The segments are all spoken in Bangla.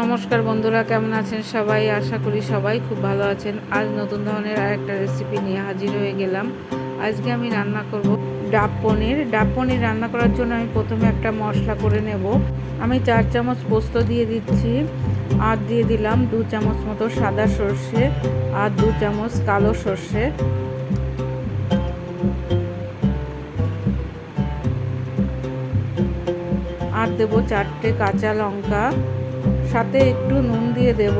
নমস্কার বন্ধুরা, কেমন আছেন সবাই? আশা করি সবাই খুব ভালো আছেন। আজ নতুন ধরনের আরেকটা রেসিপি নিয়ে হাজির হয়ে গেলাম। আজকে আমি রান্না করব ডাব পনির। ডাব পনির রান্না করার জন্য আমি প্রথমে একটা মশলা করে নেব। আমি চার চামচ পোস্ত দিয়ে দিচ্ছি। আর দিয়ে দিলাম দু চামচ মতো সাদা সর্ষে আর দু চামচ কালো সর্ষে। আর দেবো চারটে কাঁচা লঙ্কা। সাথে একটু নুন দিয়ে দেব।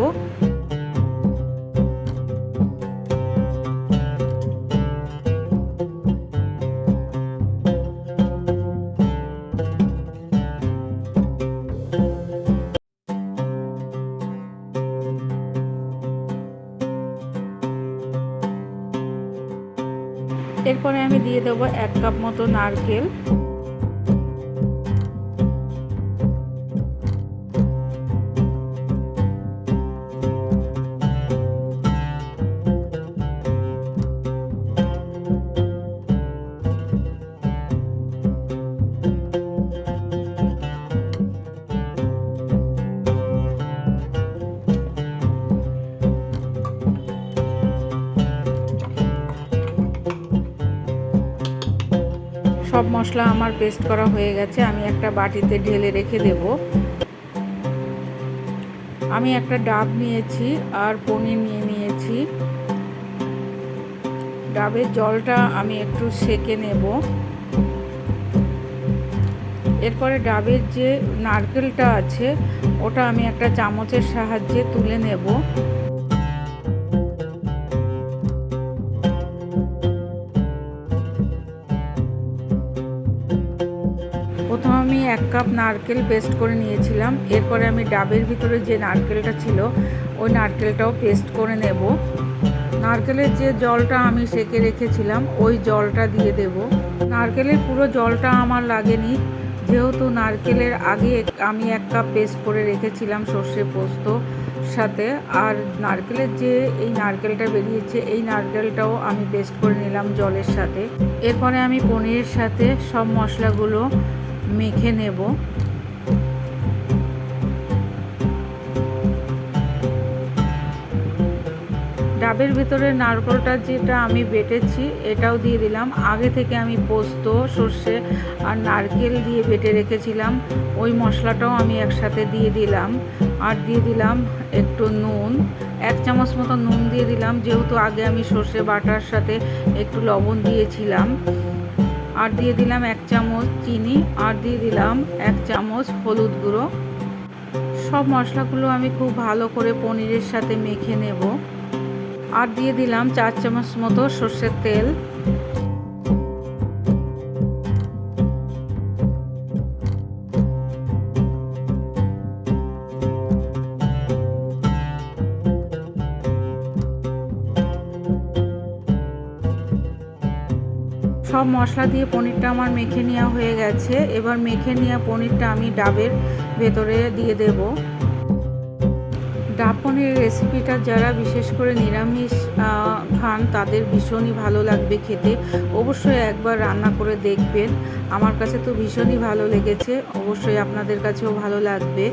এরপরে আমি দিয়ে দেবো এক কাপ মতো নারকেল। সব মশলা আমার পেস্ট করা হয়ে গেছে, আমি একটা বাটিতে ঢেলে রেখে দেব। আমি একটা ডাব নিয়েছি আর পনির নিয়ে নিয়েছি। ডাবের জলটা আমি একটু সেকে নেব। এরপরে ডাবের যে নারকেলটা আছে, ওটা আমি একটা চামচের সাহায্যে তুলে নেব। এক কাপ নারকেল পেস্ট করে নিয়েছিলাম। এরপরে আমি ডাবের ভিতরে যে নারকেলটা ছিল, ওই নারকেলটাও পেস্ট করে নেব। নারকেলের যে জলটা আমি সেকে রেখেছিলাম, ওই জলটা দিয়ে দেব। নারকেলের পুরো জলটা আমার লাগেনি। যেহেতু নারকেলের আগে আমি এক কাপ পেস্ট করে রেখেছিলাম সর্ষে পোস্ত সাথে, আর নারকেলের যে এই নারকেলটা বেরিয়েছে, এই নারকেলটাও আমি পেস্ট করে নিলাম জলের সাথে। এরপরে আমি পনিরের সাথে সব মশলাগুলো মেখে নেব। ডাবের ভিতরে নারকলটা যেটা আমি বেটেছি, এটাও দিয়ে দিলাম। আগে থেকে আমি পোস্ত, সর্ষে আর নারকেল দিয়ে বেটে রেখেছিলাম। ওই মশলাটাও আমি একসাথে দিয়ে দিলাম। আর দিয়ে দিলাম একটু নুন। এক চামচ মতো নুন দিয়ে দিলাম। যেহেতু আগে আমি সর্ষে বাটার সাথে একটু লবণ দিয়েছিলাম। আর দিয়ে দিলাম এক চামচ চিনি, আর দিয়ে দিলাম এক চামচ হলুদ গুঁড়ো। সব মশলাগুলো আমি খুব ভালো করে পনিরের সাথে মেখে নেব। আর দিয়ে দিলাম চার চামচ মতো সর্ষের তেল। সব মশলা দিয়ে পনিরটা আমার মেখে নেওয়া হয়ে গেছে। এবার মেখে নেওয়া পনিরটা আমি ডাবের ভেতরে দিয়ে দেব। ডাব পনির রেসিপিটা যারা বিশেষ করে নিরামিষ খান, তাদের ভীষণই ভালো লাগবে খেতে। অবশ্যই একবার রান্না করে দেখবেন। আমার কাছে তো ভীষণই ভালো লেগেছে। অবশ্যই আপনাদের কাছেও ভালো লাগবে।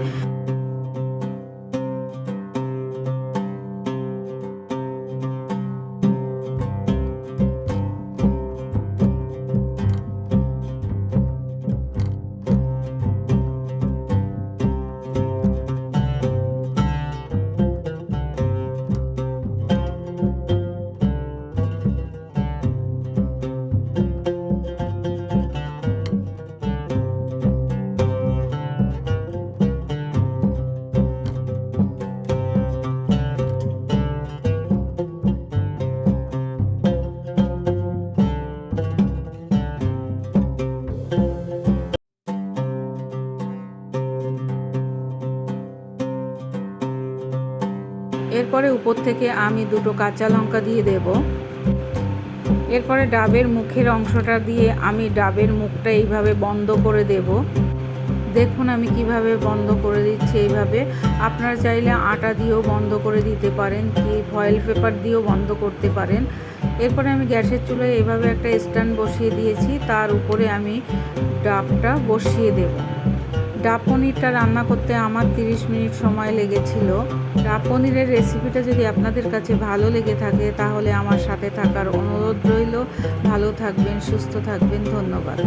এরপরে উপর থেকে আমি দুটো কাঁচা লঙ্কা দিয়ে দেব। এরপরে ডাবের মুখের অংশটা দিয়ে আমি ডাবের মুখটা এইভাবে বন্ধ করে দেব। দেখুন আমি কীভাবে বন্ধ করে দিচ্ছি এইভাবে। আপনারা চাইলে আটা দিয়েও বন্ধ করে দিতে পারেন, কি ফয়েল পেপার দিয়েও বন্ধ করতে পারেন। এরপরে আমি গ্যাসের চুলায় এভাবে একটা স্ট্যান্ড বসিয়ে দিয়েছি, তার উপরে আমি ডাবটা বসিয়ে দেব। ডাব পনিরটা রান্না করতে আমার 30 মিনিট সময় লেগেছিল। ডাব পনিরের রেসিপিটা যদি আপনাদের কাছে ভালো লেগে থাকে, তাহলে আমার সাথে থাকার অনুরোধ রইল। ভালো থাকবেন, সুস্থ থাকবেন, ধন্যবাদ।